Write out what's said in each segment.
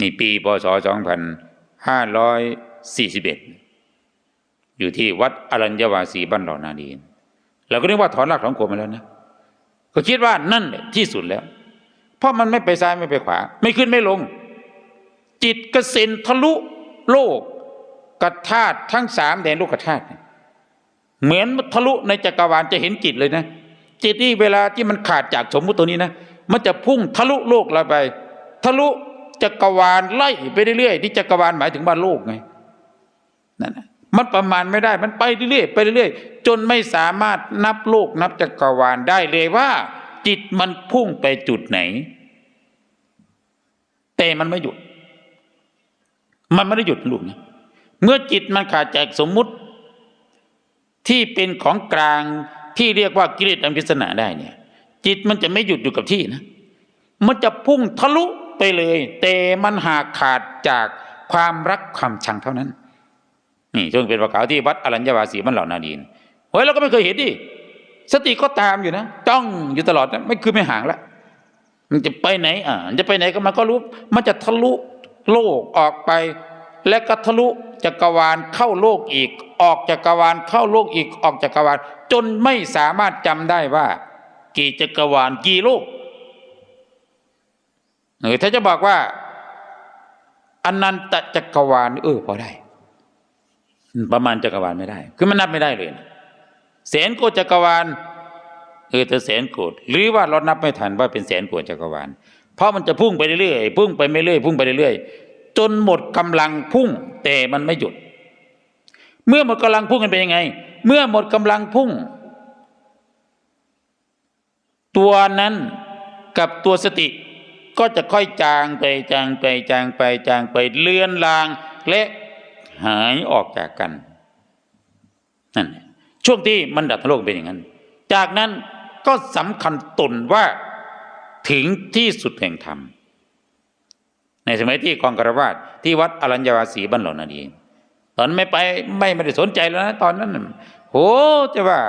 นี่ปีพศ 2541 อยู่ที่วัดอรัญญวาสีบ้านหล่านาดีนเราก็นึกว่าถอนรากถอนโคนมาแล้วนะ ก็คิดว่านั่นแหละที่สุดแล้ว เพราะมันไม่ไปซ้ายไม่ไปขวา ไม่ขึ้นไม่ลง จิตกระเซ็นทะลุโลกกระธาตุทั้งสามแดนโลกธาตุเหมือนทะลุในจักรวาลจะเห็นจิตเลยนะ จิตนี่เวลาที่มันขาดจากสมมุติตัวนี้นะ มันจะพุ่งทะลุโลกเราไป ทะลุ จักรวาลไล่ไปเรื่อยๆที่จักรวาลหมายถึงบ้านโลกไงนั่นนะมันประมาณไม่ได้มันไปเรื่อยๆไปเรื่อยๆจนไม่สามารถนับโลกนับจักรวาลได้เลยว่า จิตมันพุ่งไปจุดไหน แต่มันไม่หยุด มันไม่ได้หยุดลูกนะเมื่อจิตมันขาดจากสมมุติที่เป็นของกลางที่เรียกว่ากิเลสอันพิศนาได้เนี่ย จิตมันจะไม่หยุดอยู่กับที่นะ มันจะพุ่งทะลุ ไปเลย แต่มันหากขาดจากความรักความชังเท่านั้น นี่ช่วงเป็นประกาวที่วัดอรัญญวาสีมันเหล่านาดีนเฮ้ยเราก็ไม่เคยเห็นดิสติก็ตามอยู่นะจ้องอยู่ตลอดนะไม่คือไม่ห่างละมันจะไปไหนอ่ามันจะไปไหนก็มันก็รู้ มันจะทะลุโลกออกไป และก็ทะลุจักรวาลเข้าโลกอีก ออกจักรวาลเข้าโลกอีกออกจักรวาล จนไม่สามารถจำได้ว่า กี่จักรวาลกี่โลก หรือถ้าจะบอกว่าอนันตจักรวาลเออพอได้ ประมาณจักรวาลไม่ได้ คือมันนับไม่ได้เลยนะแสนโกจักรวาลเออแต่แสนโกฏหรือว่าเรานับไม่ทันว่าเป็นแสนโกฏจักรวาล เพราะมันจะพุ่งไปเรื่อยๆพุ่งไปไม่เรื่อยพุ่งไปเรื่อยๆจนหมดกำลังพุ่งแต่มันไม่หยุด เมื่อหมดกำลังพุ่งกันเป็นยังไง เมื่อหมดกำลังพุ่ง ตัวนั้นกับตัวสติ ก็จะค่อยจางไปจางไปจางไปจางไปเลือนลางและหายออกจากกันนั่นช่วงที่มันดับทั้งโลกเป็นอย่างนั้น จากนั้นก็สำคัญตนว่าถึงที่สุดแห่งธรรม ในสมัยที่กองกระวาดที่วัดอรัญญวาสีบ้านหล่านั้นเองตอนไม่ไปไม่ไม่ได้สนใจแล้วนะตอนนั้นโหจะว่า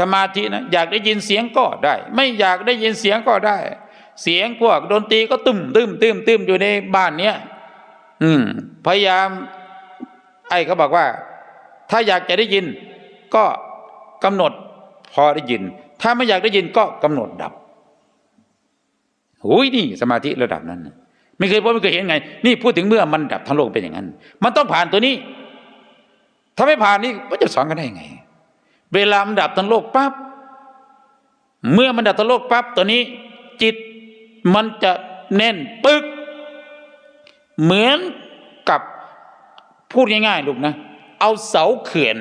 สมาธินะอยากได้ยินเสียงก็ได้ ไม่อยากได้ยินเสียงก็ได้ เสียงพวกดนตรีก็ตึมตึมตึมตึมอยู่ในบ้านเนี้ยอืม พยายาม ไอ้เขาบอกว่า ถ้าอยากจะได้ยิน ก็กำหนดพอได้ยิน ถ้าไม่อยากได้ยินก็กำหนดดับหุยนี่สมาธิระดับนั้นไม่เคยพบไม่เคยเห็นไง นี่พูดถึงเมื่อมันดับทั้งโลกเป็นอย่างนั้น มันต้องผ่านตัวนี้ ถ้าไม่ผ่านนี่มันจะสอนกันได้ยังไง เวลามันดับทั้งโลกปั๊บเมื่อมันดับทั้งโลกปั๊บตัวนี้ จิต มันจะแน่นปึกเหมือนกับพูดง่ายๆลูกนะ เอาเสาเขื่อน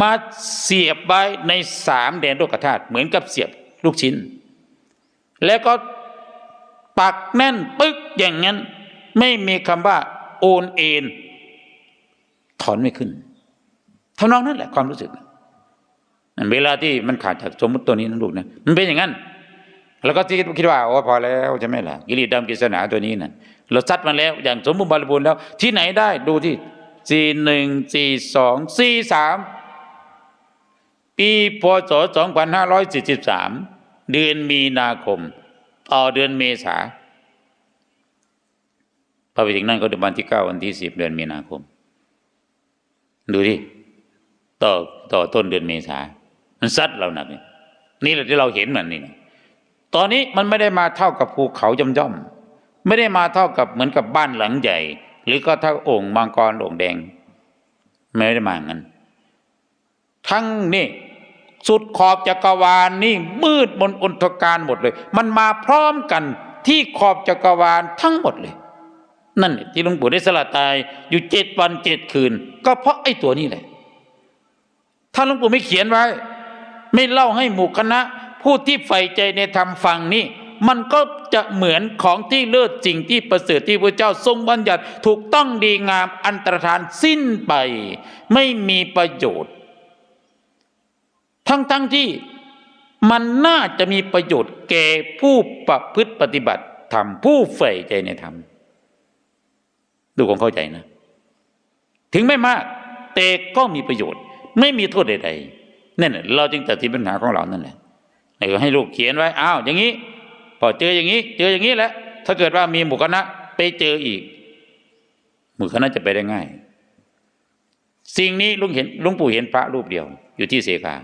มาเสียบไว้ในสามแดนโลกธาตุเหมือนกับเสียบลูกชิ้น แล้วก็ปักแน่นปึ๊กอย่างนั้น ไม่มีคำว่า โอนเอ็นถอนไม่ขึ้นทำนองนั้นแหละความรู้สึกเวลาที่มันขาดจากสมมติตัวนี้นะลูกนะมันเป็นอย่างนั้น แล้วก็คิดคิดว่าโอ้พอแล้วใช่ไหมล่ะกิเลสดำกิศนาตัวนี้นะ่ะเราซัดมาแล้วอย่างสมบูรณ์บริบูรณ์แล้ว ที่ไหนได้ดูที่สี่หนึ่งสี่สองสี่สามปีพศสองพันห้าร้อยสี่สิบสามเดือนมีนาคมต่อเดือนเมษาพอไปถึงนั่นก็เดือนวันที่เก้าวันที่สิบเดือนมีนาคม ดูที่ต่อต่อต้นเดือนเมษามันซัดเราหนักนี่นี่แหละที่เราเห็นมันนี่นะ ตอนนี้มันไม่ได้มาเท่ากับภูเขาย่อมย่อมๆไม่ได้มาเท่ากับเหมือนกับบ้านหลังใหญ่ หรือก็เท่าโอ่งมังกรโอ่งแดง ไม่ได้มางั้น ทั้งนี่สุดขอบจักรวาลนี่มืดบนอนทการหมดเลย มันมาพร้อมกันที่ขอบจักรวาลทั้งหมดเลย นั่นที่หลวงปู่ได้สละตายอยู่เจ็ดวันเจ็ดคืน ก็เพราะไอ้ตัวนี้แหละ ถ้าหลวงปู่ไม่เขียนไว้ ไม่เล่าให้หมู่คณะ ผู้ที่ใฝ่ใจในธรรมฟังนี่มันก็จะเหมือนของที่เลิศจริงที่ประเสริฐที่พระเจ้าทรงบัญญัติถูกต้องดีงามอันตรธานสิ้นไป ไม่มีประโยชน์ ทั้งๆทที่มันน่าจะมีประโยชน์แก่ผู้ประพฤติปฏิบัติธรรมผู้ใฝ่ใจในธรรมดูคงเข้าใจนะ ถึงไม่มาก แต่ก็มีประโยชน์ ไม่มีโทษใดๆนั่นแหละเราจึงตัดสินปัญหาของเรานั่นแหละ เออให้ลูกเขียนไว้อ้าวอย่างนี้พอเจออย่างนี้ เจออย่างนี้แหละถ้าเกิดว่ามีหมู่คณะไปเจออีกมือเขาน่าจะไปได้ง่าย สิ่งนี้ลุงเห็นลุงปู่เห็นพระรูปเดียว อยู่ที่เสขา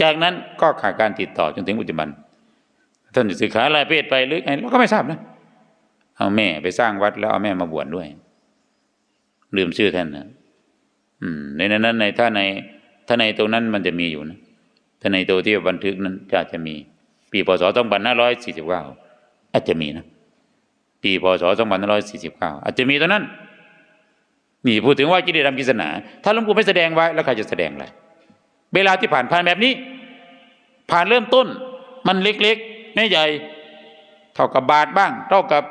จากนั้นก็ขาดการติดต่อจนถึงปัจจุบันท่านจะศึกษาอะไรเพศไปหรือไงเราก็ไม่ทราบนะเอาแม่ไปสร้างวัดแล้วเอาแม่มาบวชดด้วยลืมชื่อท่านนะอืมในนั้นในถ้าในถ้าในตรงนั้นมันจะมีอยู่นะ ถ้าในตัวที่บันทึกนั้นจะจะมี ปีพศสองพันห้าร้อยสี่สิบเก้าอาจจะมีนะ ปีพศสองพันห้าร้อยสี่สิบเก้าอาจจะมีตอนนั้น นี่พูดถึงว่ากิเลสดำกิศนา ถ้าหลวงปู่ไม่แสดงไว้แล้วใครจะแสดงอะไรเวลาที่ผ่านผ่านแบบนี้ ผ่านเริ่มต้น มันเล็กๆไม่ใหญ่เท่ากับบาทบ้าง เท่ากับ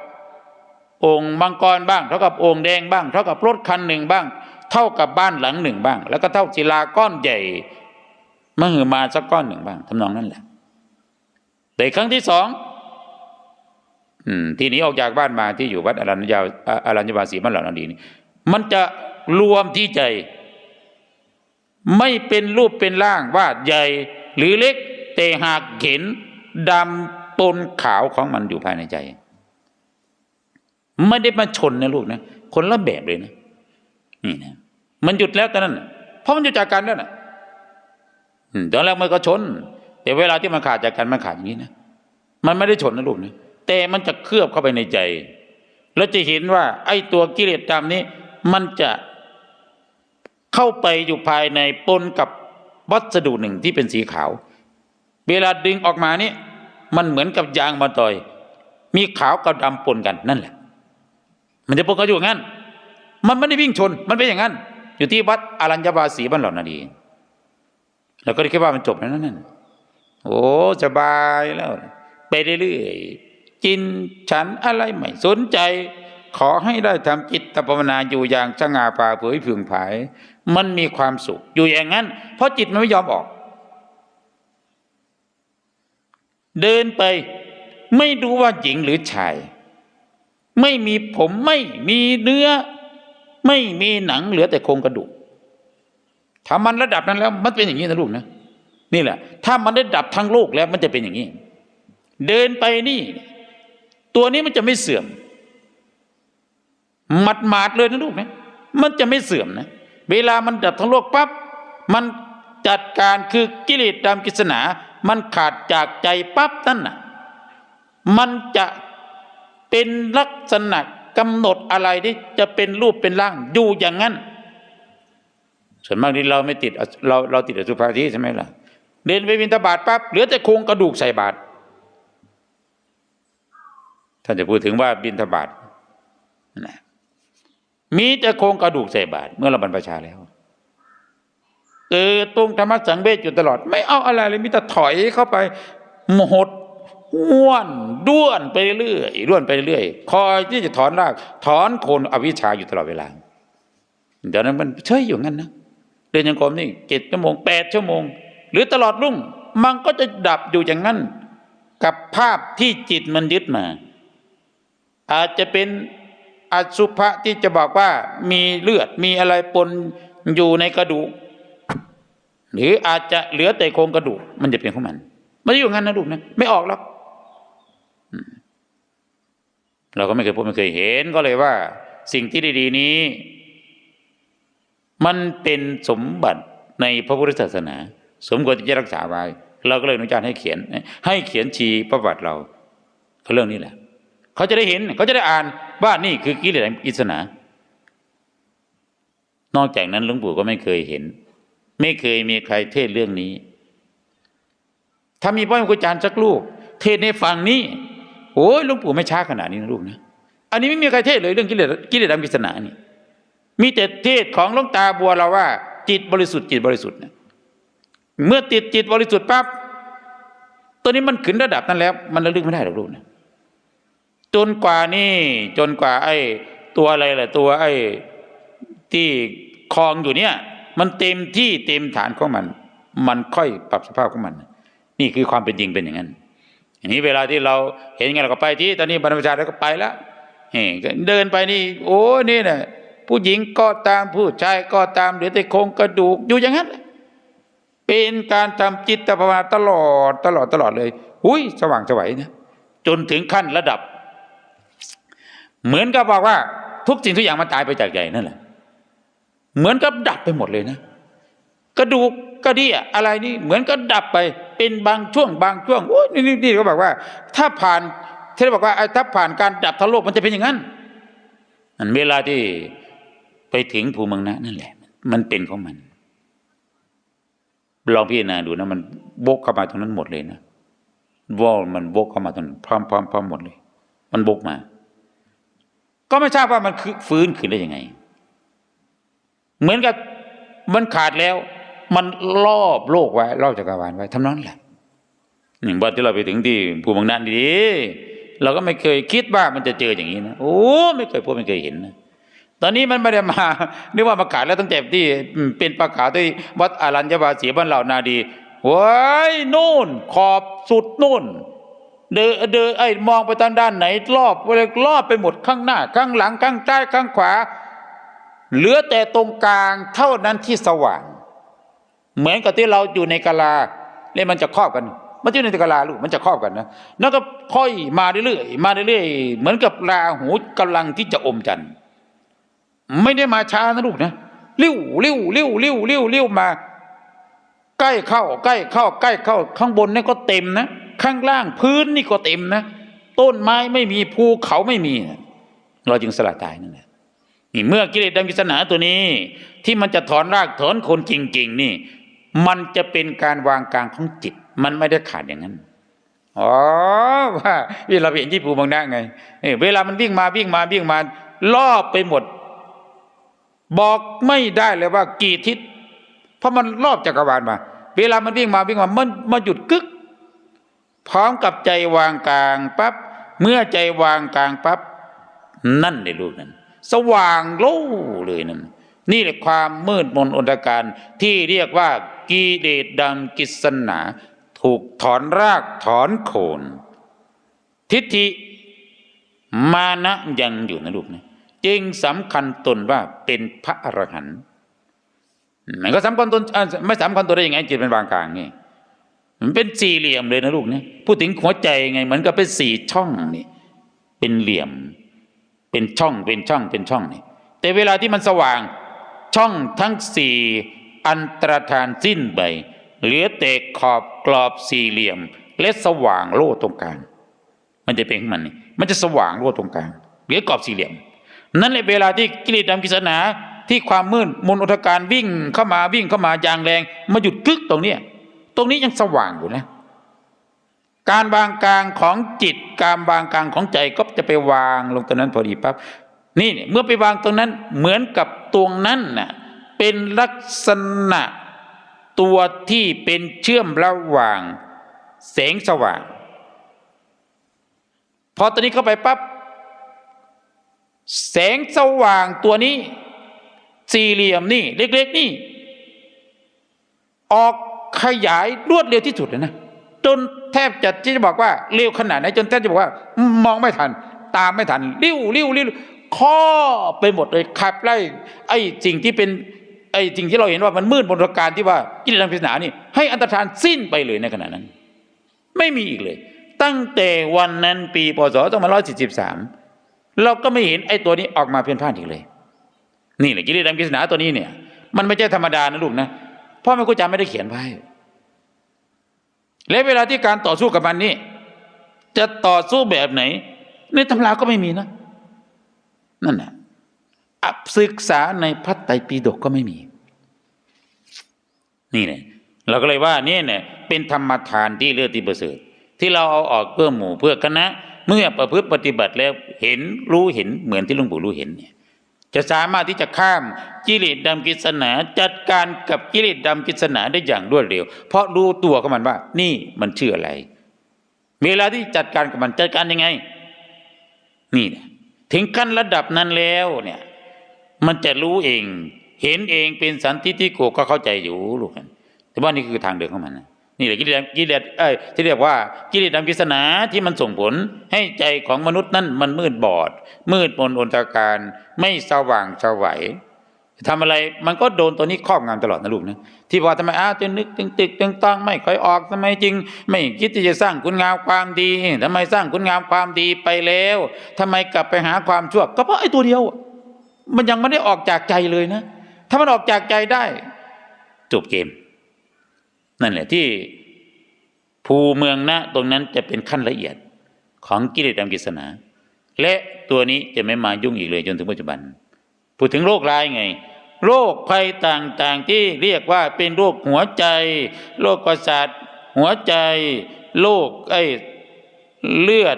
องค์มังกรบ้าง เท่ากับองค์แดงบ้าง เท่ากับรถคันหนึ่งบ้าง เท่ากับบ้านหลังหนึ่งบ้าง แล้วก็เท่าศิลาก้อนใหญ่ มหึมาสักก้อนหนึ่งบ้างทำนองนั้นแหละ แต่ครั้งที่สองที่หนี้ออกจากบ้านมาที่อยู่วัดอรัญญาอรัญญบาสีบ้านเหล่านาดีนี่มันจะรวมที่ใจ ไม่เป็นรูปเป็นร่างว่าใหญ่หรือเล็กแต่หากเห็นดำปนขาวของมันอยู่ภายในใจ ไม่ได้มาชนนะลูกนะ คนละแบบเลยนะ นี่นะ มันหยุดแล้วตอนนั้น เพราะมันหยุดจากกันแล้วนะ ตอนแรกมันก็ชน แต่เวลาที่มันขาดจากกันมันขาดอย่างนี้นะมันไม่ได้ชนนะลูกนะแต่มันจะเคลือบเข้าไปในใจ แล้วจะเห็นว่า ไอ้ตัวกิเลสดำนี้ มันจะเข้าไปอยู่ภายในปนกับวัสดุหนึ่งที่เป็นสีขาว เวลาดึงออกมานี่มันเหมือนกับยางมาต่อย มีขาวกับดำปนกันนั่นแหละ มันจะปนกันอยู่งั้น มันไม่ได้วิ่งชน มันเป็นอย่างนั้น อยู่ที่วัดอรัญญบาสีบ้านเหล่านาดี แล้วก็ได้คิดว่ามันจบแล้วนั่นโอ้สบายแล้ว ไปเรื่อยๆกินฉันอะไรไม่สนใจ ขอให้ได้ทำจิตภาวนาอยู่อย่างสง่าผ่าเผยผึ่งผาย มันมีความสุข อยู่อย่างนั้น เพราะจิตมันไม่ยอมออก เดินไปไม่รู้ว่าหญิงหรือชาย ไม่มีผมไม่มีเนื้อ ไม่มีหนังเหลือแต่โครงกระดูก ถ้ามันระดับนั้นแล้ว มันเป็นอย่างนี้นะลูกนะนี่แหละ ถ้ามันได้ดับทั้งโลกแล้ว มันจะเป็นอย่างนี้ เดินไปนี่ ตัวนี้มันจะไม่เสื่อมหมัดหมาดเลยนะลูกนะมันจะไม่เสื่อมนะเวลามันดับทั้งโลกปั๊บมันจัดการคือกิเลสดำกิศนามันขาดจากใจปั๊บนั่นน่ะ มันจะเป็นลักษณะกำหนดอะไรที่จะเป็นรูปเป็นร่างอยู่อย่างนั้น ส่วนมากที่เราไม่ติดเราเราติดอสุภาทิใช่ไหมล่ะเดินไปบินตาบาทปั๊บเหลือแต่โครงกระดูกใส่บาตรท่านจะพูดถึงว่าบินทบาทนะมีแต่โครงกระดูกใส่บาตรเมื่อเราบรรพชาแล้วเออตรงธรรมะสังเวชอยู่ตลอด ไม่เอาอะไรเลยมีแต่ถอยเข้าไปหมดห้วนด้วนไปเรื่อยด้วนไปเรื่อยคอยที่จะถอนรากถอนโคนอวิชชาอยู่ตลอดเวลาเดี๋ยวนั้นมันเฉยอยู่งั้นนะ เดินยังกรมนี่เจ็ดชั่วโมงแปดชั่วโมง หรือตลอดรุ่ง มันก็จะดับอยู่อย่างนั้น กับภาพที่จิตมันยึดมา อาจจะเป็นอสุภะที่จะบอกว่ามีเลือดมีอะไรปนอยู่ในกระดูก หรืออาจจะเหลือแต่โครงกระดูก มันจะเป็นของมันม่ได้อยู่งั้นนะลูกนะไม่ออกหรอกเราก็ไม่เคยพบไม่เคยเห็นก็เลยว่า สิ่งที่ดี ๆ นี้ มันเป็นสมบัติในพระพุทธศาสนา สมควรที่จะรักษาไว้ เราก็เลยอนุญาตให้เขียน ให้เขียนชีประวัติเราเขาเรื่องนี้แหละ เขาจะได้เห็นเขาจะได้อ่านว่านี่คือกิเลสอิสนานอกจากนั้นหลวงปู่ก็ไม่เคยเห็น ไม่เคยมีใครเทศเรื่องนี้ ถ้ามีพ่อครูอาจารย์สักลูก เทศในฝั่งนี้โอ้ยหลวงปู่ไม่ช้าขนาดนี้นะลูกนะอันนี้ไม่มีใครเทศเลยเรื่องกิเลสกิเลสดำกิศนานี่ มีแต่เทศของหลวงตาบัวเราว่า จิตบริสุทธิ์จิตบริสุทธิ์เนี่ยเมื่อติดจิตบริสุทธิ์ปั๊บตัวนี้มันขึ้นระดับนั้นแล้ว มันระลึกไม่ได้หรอกลูกนะจนกว่านี่จนกว่า ไอ้ ตัวอะไรแหละตัวไอ้ที่คลองอยู่เนี่ย มันเต็มที่เต็มฐานของมัน มันค่อยปรับสภาพของมัน นี่คือความเป็นจริงเป็นอย่างนั้นอันนี้เวลาที่เราเห็นไงเราก็ไปที่ตอนนี้บรรพชาเราก็ไปแล้วเดินไปนี่ โอ้นี่เนะ ผู้หญิงก็ตามผู้ชายก็ตามเหลือแต่โครงกระดูกอยู่อย่างนั้นเป็นการทำจิตภาวนาตลอดตลอดตลอดเลยหุยสว่างสวัยนะจนถึงขั้นระดับ เหมือนกับบอกว่า ทุกสิ่งทุกอย่างมันตายไปจากใจนั่นแหละเหมือนกับดับไปหมดเลยนะ กระดูกกระเดี่ยอะไรนี่เหมือนก็ดับไป เป็นบางช่วงบางช่วงโอ้ยนี่นี่เขาบอกว่า ถ้าผ่านที่เขาบอกว่าถ้าผ่านการดับทั้งโลกมันจะเป็นอย่างนั้นอันเวลาที่ ไปถึงภูมิมังนะนั่นแหละ มันเป็นของมัน ลองพิจารณาดูนะ มันบกเข้ามาตรงนั้นหมดเลยนะวอลมันบกเข้ามาตรงนั้นพร้อมพร้อมพร้อมหมดเลย มันบกมา ก็ไม่ทราบว่ามันคือฟื้นขึ้นได้ยังไง เหมือนกับมันขาดแล้ว มันรอบโลกไว้รอบจักรวาลไว้ทำนั้นแหละหนึ่งวันที่เราไปถึงที่ภูมิมังนันดีเราก็ไม่เคยคิดว่ามันจะเจออย่างนี้นะโอ้ไม่เคยพบไม่เคยเห็นนะ ตอนนี้มันไม่ได้มานึกว่ามาขาดแล้วตั้งแต่ที่เป็นประกาศที่วัดอารัญญวาสีบ้านเหล่านาดีโว้ยนู่น ขอบสุดนู่น เดินเดินไอ้มองไปทางด้านไหน รอบเลยรอบไปหมดข้างหน้า ข้างหลังข้างใต้ข้างขวา เหลือแต่ตรงกลางเท่านั้นที่สว่าง เหมือนกับที่เราอยู่ในกะลาเนี่ยมันจะครอบกัน มันอยู่ในกะลาลูกมันจะครอบกันนะแล้วก็ค่อยมาเรื่อยๆมาเรื่อยๆเหมือนกับราหูกำลังที่จะอมจันทร์ ไม่ได้มาช้านะลูกนะเลี้ยวเลี้ยวเลี้ยวเลี้ยวเลี้ยวเลี้ยวมา ใกล้เข้า ใกล้เข้า ใกล้เข้า ข้างบนนี่ก็เต็มนะข้างล่างพื้นนี่ก็เต็มนะต้นไม้ไม่มีภูเขาไม่มีนะเราจึงสละตายนั่นแหละนี่เมื่อกิเลสดำกิศนาตัวนี้ ที่มันจะถอนรากถอนคนจริงๆนี่ มันจะเป็นการวางกลางของจิต มันไม่ได้ขาดอย่างนั้นอ๋อว่าเวลาเห็นที่ภูบางนาไงเอ้ยเวลามันวิ่งมาวิ่งมาวิ่งมารอบไปหมด บอกไม่ได้เลยว่ากี่ทิศ เพราะมันรอบจักรวาลมา เวลามันวิ่งมาวิ่งมามันมาหยุดกึก พร้อมกับใจวางกลางปั๊บเมื่อใจวางกลางปั๊บนั่นเลยลูกนั้น สว่างโล่เลยนั่นนี่แหละความมืดมนอนตการที่เรียกว่ากิเลสดำกิศนา ถูกถอนรากถอนโคน ทิฏฐิมานะยังอยู่นะลูกนะ จึงสำคัญตนว่าเป็นพระอรหันต์มันก็สำคัญตนไม่สำคัญตัวได้ยังไงจิตเป็นวางกลางไงมันเป็นสี่เหลี่ยมเลยนะลูกเนี่ยพูดถึงหัวใจไงเหมือนกับเป็นสี่ช่องนี่เป็นเหลี่ยม เป็นช่องเป็นช่องเป็นช่องนี่แต่เวลาที่มันสว่าง ช่องทั้งสี่อันตรธานสิ้นไปเหลือแต่ขอบกรอบสี่เหลี่ยม และสว่างโล่ตรงกลางมันจะเป็นของมันนี่มันจะสว่างโล่ตรงกลางเหลือกรอบสี่เหลี่ยม นั่นแหละเวลาที่กิเลสดำกิศนาที่ความมืดมนอุทการวิ่งเข้ามาวิ่งเข้ามาอย่างแรง มาหยุดกึกตรงเนี้ตรงนี้ยังสว่างอยู่นะ การวางกลางของจิต การวางกลางของใจก็จะไปวางลงตรงนั้นพอดีปั๊บนี่เมื่อไปวางตรงนั้นเหมือนกับตรงนั้นน่ะเป็นลักษณะตัวที่เป็นเชื่อมระหว่างแสงสว่าง พอตอนนี้เข้าไปปั๊บ แสงสว่างตัวนี้ สี่เหลี่ยมนี่ เล็ก ๆ นี่ ออกขยายรวดเร็วที่สุดเลยนะจนแทบจะที่จะบอกว่าเร็วขนาดไหนจนแทบจะบอกว่า มองไม่ทัน ตามไม่ทันริ้วริ้วริ้วข้อไปหมดเลยขับไล่ไอ้สิ่งที่เป็นไอ้สิ่งที่เราเห็นว่ามันมืดบนการที่ว่ากิเลสทางปริศนานี่ ให้อันตรธานสิ้นไปเลยในขณะนั้น ไม่มีอีกเลย ตั้งแต่วันนั้นปีพศ2543 เราก็ไม่เห็นไอ้ตัวนี้ออกมาเพี้ยนพลาดอีกเลย นี่แหละกิเลสดำกิศนาตัวนี้เนี่ย มันไม่ใช่ธรรมดานะลูกนะพ่อแม่ครูอาจารย์ไม่ได้เขียนไว้และเวลาที่การต่อสู้กับมันนี่จะต่อสู้แบบไหน ในตำราก็ไม่มีนะ นั่นแหละอับศึกษาในพระไตรปิฎกก็ไม่มี นี่เนี่ยเราก็เลยว่านี่เนี่ยเป็นธรรมทานที่เลือดที่ประเสริฐที่เราเอาออกเพื่อหมู่เพื่อคณะ เมื่อประพฤติปฏิบัติแล้วเห็นรู้เห็นเหมือนที่หลวงปู่รู้เห็นเนี่ยจะสามารถที่จะข้ามกิเลสดำกิศนาจัดการกับกิเลสดำกิศนาได้อย่างรวดเร็ว เพราะรู้ตัวของมันว่า นี่มันชื่ออะไร เวลาที่จัดการกับมันจัดการยังไง นี่นะถึงขั้นระดับนั้นแล้วเนี่ยมันจะรู้เอง เห็นเองเป็นสันติที่โกก็เข้าใจอยู่ลูกแต่ว่านี่คือทางเดินของมันนะ นี่แหละกิเลสกิเลสเอ้ยที่เรียกว่ากิเลสดำกิศนาที่มันส่งผลให้ใจของมนุษย์นั้นมันมืดบอด มืดมนอนตการไม่สว่างสวัยทำอะไรมันก็โดนตัวนี้ครอบงำตลอดนะลูกนะที่ว่าทำไมอ้าวจะนึกตึงตึกตึงต้องไม่ค่อยออกทำไมจริง ไม่คิดที่จะสร้างคุณงามความดีทำไมสร้างคุณงามความดีไปแล้วทำไมกลับไปหาความชั่ว ก็เพราะไอ้ตัวเดียว มันยังไม่ได้ออกจากใจเลยนะ ถ้ามันออกจากใจได้จบเกม นั่นแหละที่ภูเมืองนะตรงนั้นจะเป็นขั้นละเอียดของกิเลสดำกิศนาและตัวนี้จะไม่มายุ่งอีกเลยจนถึงปัจจุบัน พูดถึงโรคร้ายไง โรคภัยต่างๆที่เรียกว่าเป็นโรคหัวใจ โรคประสาทหัวใจ โรคไอ้เลือด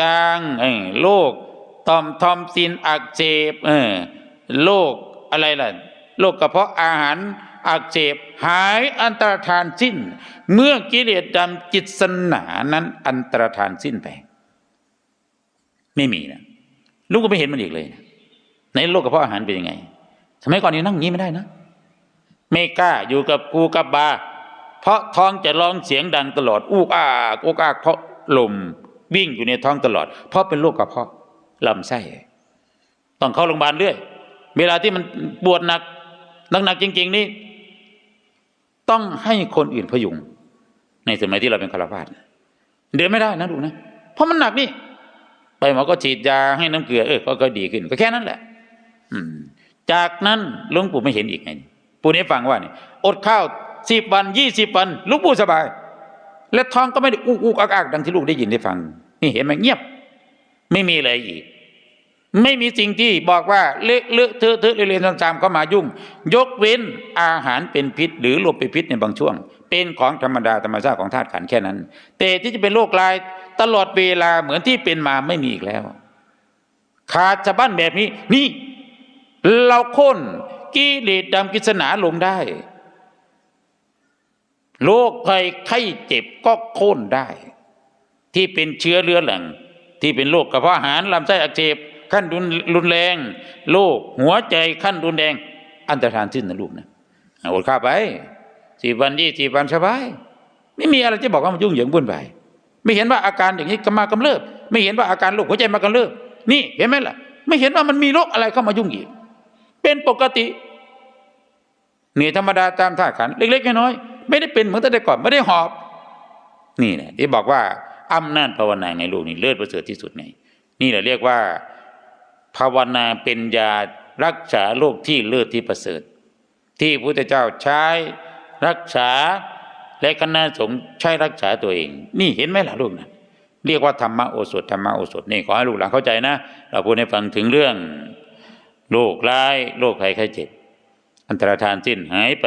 จางไอ้โรคตอมทอมซินอักเสบเออโรคอะไรล่ะโรคกระเพาะอาหาร อักเสบหายอันตรธานสิ้น เมื่อกิเลสดำจิตสนานั้นอันตรธานสิ้นไป ไม่มีนะลูกก็ไม่เห็นมันอีกเลยนะในโลกกระเพาะอาหารเป็นยังไงสมัยก่อนนี่นั่งอย่างนี้ไม่ได้นะ ไม่กล้าอยู่กับกูกับบา เพราะท้องจะร้องเสียงดังตลอดอูกอากอูกอากเพราะลมวิ่งอยู่ในท้องตลอด เพราะเป็นโรคกระเพาะลำไส้ต้องเข้าโรงพยาบาลเรื่อย เวลาที่มันปวดหนักหนักๆจริง ๆ นี่ ต้องให้คนอื่นพยุง ในสมัยที่เราเป็นคารวาสเดินไม่ได้นะดูนะ เพราะมันหนักนี่ไปหมอก็ฉีดยาให้น้ำเกลือเออก็ก็ดีขึ้น ก็แค่นั้นแหละ อืม จากนั้นหลวงปู่ไม่เห็นอีกไงปู่ให้ฟังว่านี่อดข้าวสิบวันยี่สิบวันหลุงปู่สบาย และท้องก็ไม่ได้อุกอุกอักอักดังที่ลูกได้ยินได้ฟัง นี่เห็นไหมเงียบ ไม่มีอะไรอีก ไม่มีสิ่งที่บอกว่าเลอะเลอะเทอะเทอะเรียนๆซ้ำๆเข้ามายุ่ง ยกเว้นอาหารเป็นพิษ หรือโรคเป็นพิษในบางช่วง เป็นของธรรมดาธรรมชาติของธาตุขันแค่นั้น แต่ที่จะเป็นโรคลายตลอดเวลาเหมือนที่เป็นมาไม่มีอีกแล้ว ขาดจะบ้านแบบนี้ นี่ เราค่นกิเลสดำกิศนาลงได้โรคภัยไข้เจ็บก็โค่นได้ ที่เป็นเชื้อเรื้อรังที่เป็นโรคกระเพาะอาหารลำไส้อักเสบ ขั้นรุนแรงโรคหัวใจขั้นรุนแรง อันตรธานสิ้นนะลูกนะอดข้าวไปสี่วันยี่สี่วันสบาย ไม่มีอะไรที่บอกว่ามันยุ่งเหยิงวุ่นวายไม่เห็นว่าอาการอย่างนี้กำมากำเริบไม่เห็นว่าอาการโรคหัวใจมากำเริบนี่เห็นไหมล่ะ ไม่เห็นว่ามันมีโรคอะไรเข้ามายุ่งอีก เป็นปกตินี่ธรรมดาตามท่าตุขันเล็กๆน้อยๆไม่ได้เป็นเหมือนแต่ก่อนไม่ได้หอบ นี่แหละที่บอกว่าอำนาจภาวนาไงลูกนี่เลิศประเสริฐที่สุดไงนี่แหละเรียกว่า ภาวนาเป็นยารักษาโรคที่เลิศที่ประเสริฐ ที่พระพุทธเจ้าใช้รักษาและคณะสงฆ์ใช้รักษาตัวเอง นี่เห็นไหมล่ะลูกนะเรียกว่าธรรมโอสถธรรมโอสถนี่ขอให้ลูกหลานเข้าใจนะ เราพูดให้ฟังถึงเรื่องโรคร้ายโรคภัยไข้เจ็บ อันตรธานสิ้นหายไป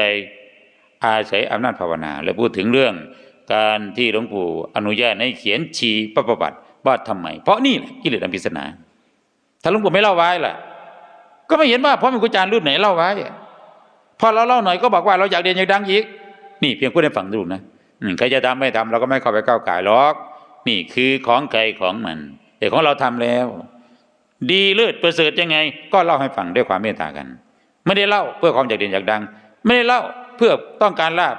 อาศัยอำนาจภาวนา และพูดถึงเรื่องการที่หลวงปู่อนุญาตให้เขียนชีปประวัติว่าทำไม เพราะนี่แหละกิเลสอันพิศนา ถ้าหลวงปู่ไม่เล่าไว้ล่ะ ก็ไม่เห็นว่าพราะมีครูจารย์รุ่นไหนเล่าไว้พอเราเล่าหน่อยก็บอกว่าเราอยากเรียนอยากดังอีก นี่เพียงพูดให้ฟังดูนะใครจะทำไม่ทำเราก็ไม่เข้าไปก้าวไก่หรอก นี่คือของใครของมัน แต่ของเราทำแล้ว ดีเลิศประเสริฐยังไง ก็เล่าให้ฟังด้วยความเมตตากัน ไม่ได้เล่าเพื่อความอยากเด่นอยากดัง ไม่ได้เล่าเพื่อต้องการลาบ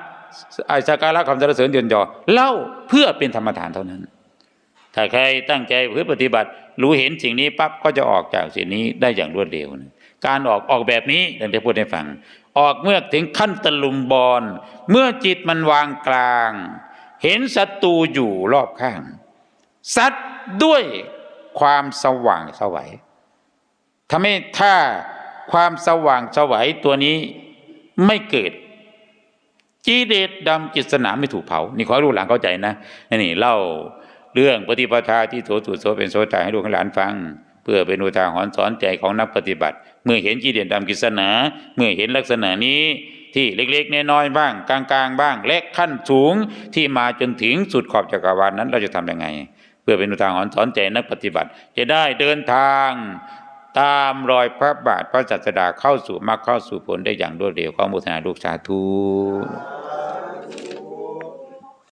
ไอสักการะคำสรรเสริญเดือนยอเล่าเพื่อเป็นธรรมทานเท่านั้น ถ้าใครตั้งใจเพื่อปฏิบัติ รู้เห็นสิ่งนี้ปั๊บก็จะออกจากสิ่งนี้ได้อย่างรวดเร็วนะการออกออกแบบนี้ดังที่พูดให้ฟัง ออกเมื่อถึงขั้นตะลุมบอลเมื่อจิตมันวางกลาง เห็นศัตรูอยู่รอบข้างซัดด้วยความสว่างสวัยทำให้ถ้าความสว่างสวัยตัวนี้ไม่เกิดกิเลสดำกิจสนามไม่ถูกเผา นี่ขอให้หลานเข้าใจนะนี่เล่า เรื่องปฏิปทาที่โสตุโสเป็นโสตาให้ลูกหลานฟัง เพื่อเป็นอุทาหรณ์สอนใจของนักปฏิบัติ เมื่อเห็นกิเลสดำกิสนา เมื่อเห็นลักษณะนี้ที่เล็กๆน้อยๆบ้าง กลางๆ บ้าง และขั้นสูงที่มาจนถึงสุดขอบจักรวาลนั้น เราจะทำยังไง เพื่อเป็นอุทาหรณ์สอนใจนักปฏิบัติ จะได้เดินทางตามรอยพระบาทพระศาสดาเข้าสู่มรรคเข้าสู่ผลได้อย่างรวดเร็วข้อมุทนาลูกสาธุ